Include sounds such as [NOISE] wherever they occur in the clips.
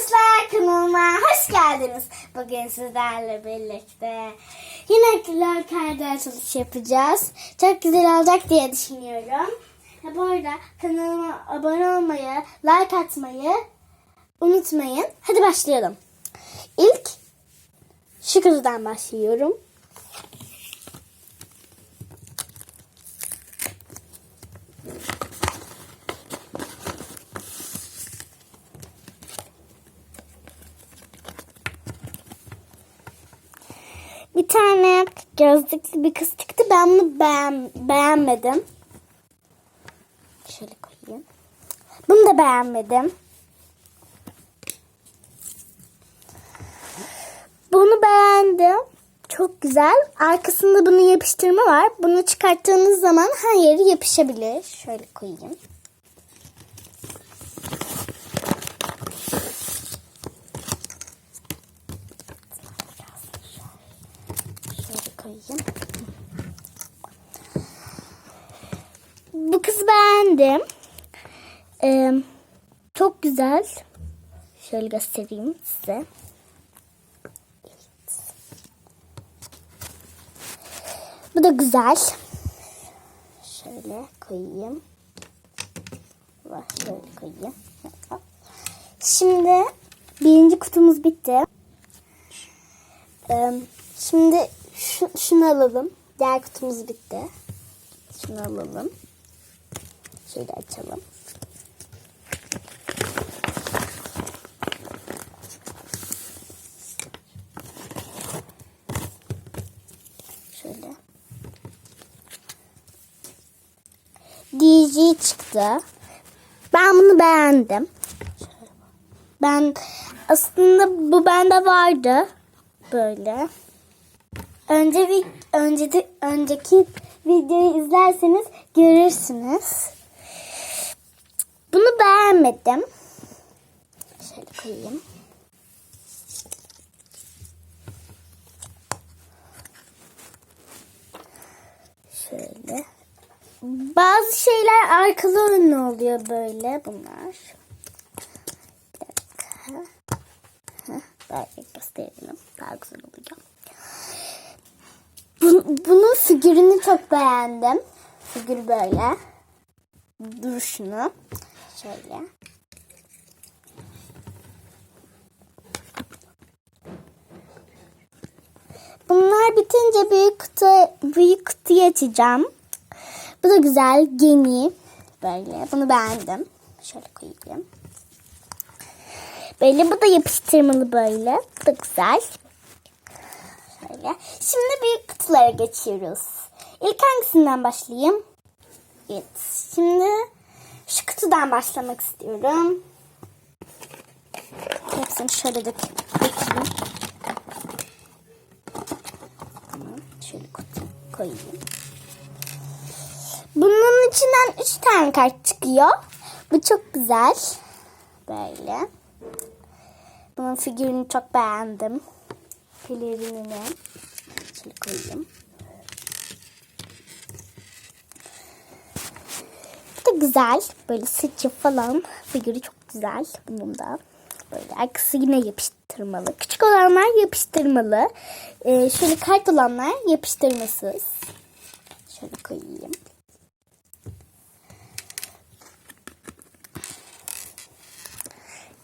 arkadaşlar kanalıma hoş geldiniz. Bugün sizlerle birlikte yine Lol Kaydı açılış yapacağız. Çok güzel olacak diye düşünüyorum. Bu arada kanalıma abone olmayı, like atmayı unutmayın. Hadi başlayalım. İlk şu kutudan başlıyorum. Bir tane gözlüklü bir kız çıktı. Ben bunu beğen beğenmedim. Şöyle koyayım. Bunu da beğenmedim. Bunu beğendim. Çok güzel. Arkasında bunun yapıştırma var. Bunu çıkarttığınız zaman her yeri yapışabilir. Şöyle koyayım. Şöyle koyayım. Bu kızı beğendim. Ee, çok güzel. Şöyle göstereyim size. Bu da güzel. Şöyle koyayım. Şöyle koyayım. Şimdi birinci kutumuz bitti. Ee, şimdi şu, şunu alalım. Diğer kutumuz bitti. Şunu alalım. Şöyle açalım. Şöyle. DJ çıktı. Ben bunu beğendim. Ben aslında bu bende vardı. Böyle. Önce bir önce de, önceki videoyu izlerseniz görürsünüz. Bunu beğenmedim. Şöyle koyayım. Şöyle. Bazı şeyler arkalı önlü oluyor böyle bunlar. Bir dakika. Böyle gösterelim. Daha güzel oluyor. Bun- bunun figürünü çok beğendim. Figür böyle. Duruşunu. Şöyle. Bunlar bitince büyük kutu büyük kutuyu açacağım. Bu da güzel, geni. Böyle. Bunu beğendim. Şöyle koyayım. Böyle bu da yapıştırmalı böyle. Bu da güzel. Şöyle. Şimdi büyük kutulara geçiyoruz. İlk hangisinden başlayayım? Evet. Şimdi şu kutudan başlamak istiyorum. Hepsini şöyle dök dökeyim. Şöyle kutu koyayım. Bunun içinden üç tane kart çıkıyor. Bu çok güzel. Böyle. Bunun figürünü çok beğendim. Pelerinini. Şöyle koyayım. Bu da güzel. Böyle saçı falan. Figürü çok güzel. Bunun da. Böyle arkası yine yapıştırmalı. Küçük olanlar yapıştırmalı. Ee, şöyle kart olanlar yapıştırmasız. Şöyle koyayım.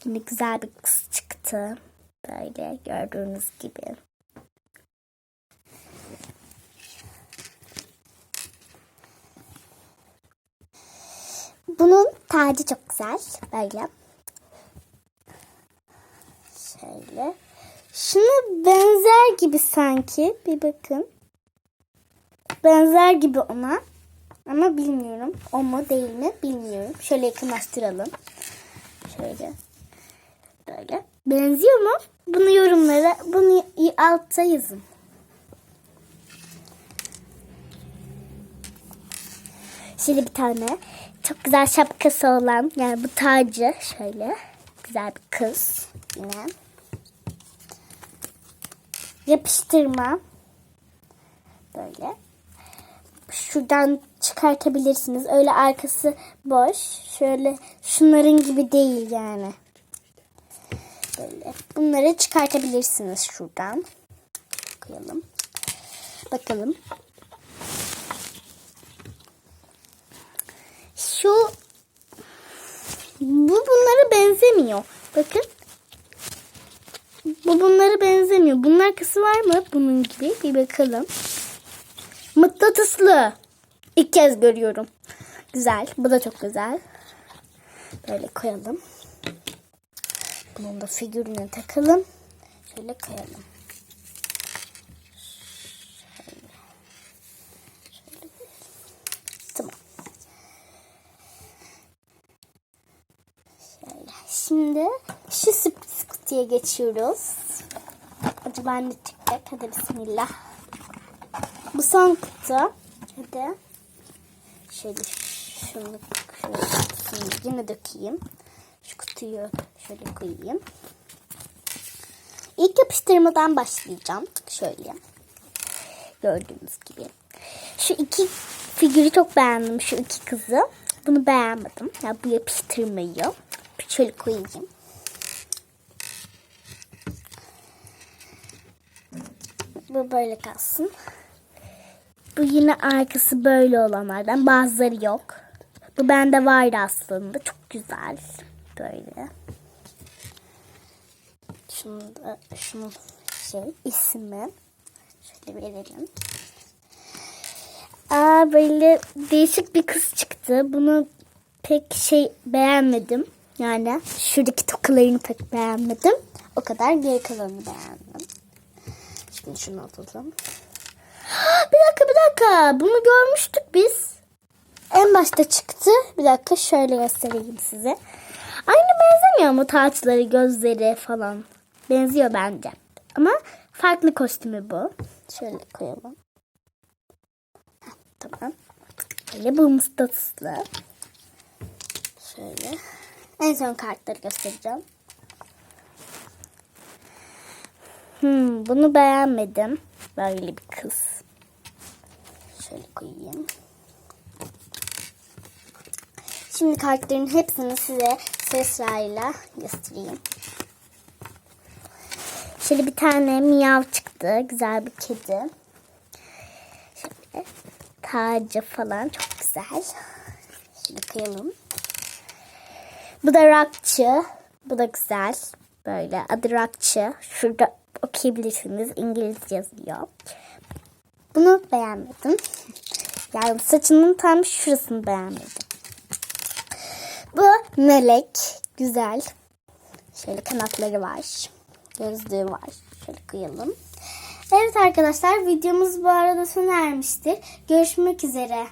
Yine güzel bir kız çıktı. Böyle gördüğünüz gibi. Bunun tacı çok güzel. Böyle. Şöyle. Şuna benzer gibi sanki. Bir bakın. Benzer gibi ona. Ama bilmiyorum. O mu değil mi bilmiyorum. Şöyle yakınlaştıralım. Şöyle. Böyle. Benziyor mu? Bunu yorumlara, bunu altta yazın. Şöyle bir tane çok güzel şapkası olan yani bu tacı şöyle güzel bir kız yine. Yapıştırma. Böyle. Şuradan çıkartabilirsiniz. Öyle arkası boş. Şöyle şunların gibi değil yani. Böyle. Bunları çıkartabilirsiniz şuradan. Koyalım. Bakalım. Şu bu bunlara benzemiyor. Bakın. Bu bunlara benzemiyor. Bunun arkası var mı? Bunun gibi. Bir bakalım. Mıknatıslı. İlk kez görüyorum. Güzel. Bu da çok güzel. Böyle koyalım. Bunun da figürüne takalım. Şöyle koyalım. Şöyle. Şöyle. Tamam. Şöyle. Şimdi şu sürpriz kutuya geçiyoruz. Acaba ne çıkacak? Hadi bismillah. Bu son kutu. Hadi. Şöyle şunu şöyle yine dökeyim. Şu kutuyu şöyle koyayım. İlk yapıştırmadan başlayacağım. Şöyle. Gördüğünüz gibi. Şu iki figürü çok beğendim. Şu iki kızı. Bunu beğenmedim. Ya bu yapıştırmayı. Şöyle koyayım. Bu böyle kalsın. Bu yine arkası böyle olanlardan. Bazıları yok. Bu bende vardı aslında. Çok güzel. Böyle. Şunu da şunun şey ismi. Şöyle verelim. Aa böyle değişik bir kız çıktı. Bunu pek şey beğenmedim. Yani şuradaki tokalarını pek beğenmedim. O kadar geri kalanını beğendim. Şimdi şunu atalım. [GASPS] Bir dakika bir dakika. Bunu görmüştük biz. En başta çıktı. Bir dakika şöyle göstereyim size. Aynı benzemiyor mu taçları, gözleri falan? Benziyor bence. Ama farklı kostümü bu. Şöyle koyalım. Tamam. Böyle bu mıstaslı. Şöyle. En son kartları göstereceğim. Hmm, bunu beğenmedim. Böyle bir kız. Şöyle koyayım. Şimdi kartların hepsini size sırasıyla göstereyim. Şöyle bir tane miyav çıktı. Güzel bir kedi. Şöyle tacı falan çok güzel. Şöyle koyalım. Bu da rakçı. Bu da güzel. Böyle adı rakçı. Şurada okuyabilirsiniz. İngilizce yazıyor. Bunu beğenmedim. Yani saçının tam şurasını beğenmedim. Bu melek. Güzel. Şöyle kanatları var. Gözlüğü var. Şöyle koyalım. Evet arkadaşlar videomuz bu arada sona ermiştir. Görüşmek üzere.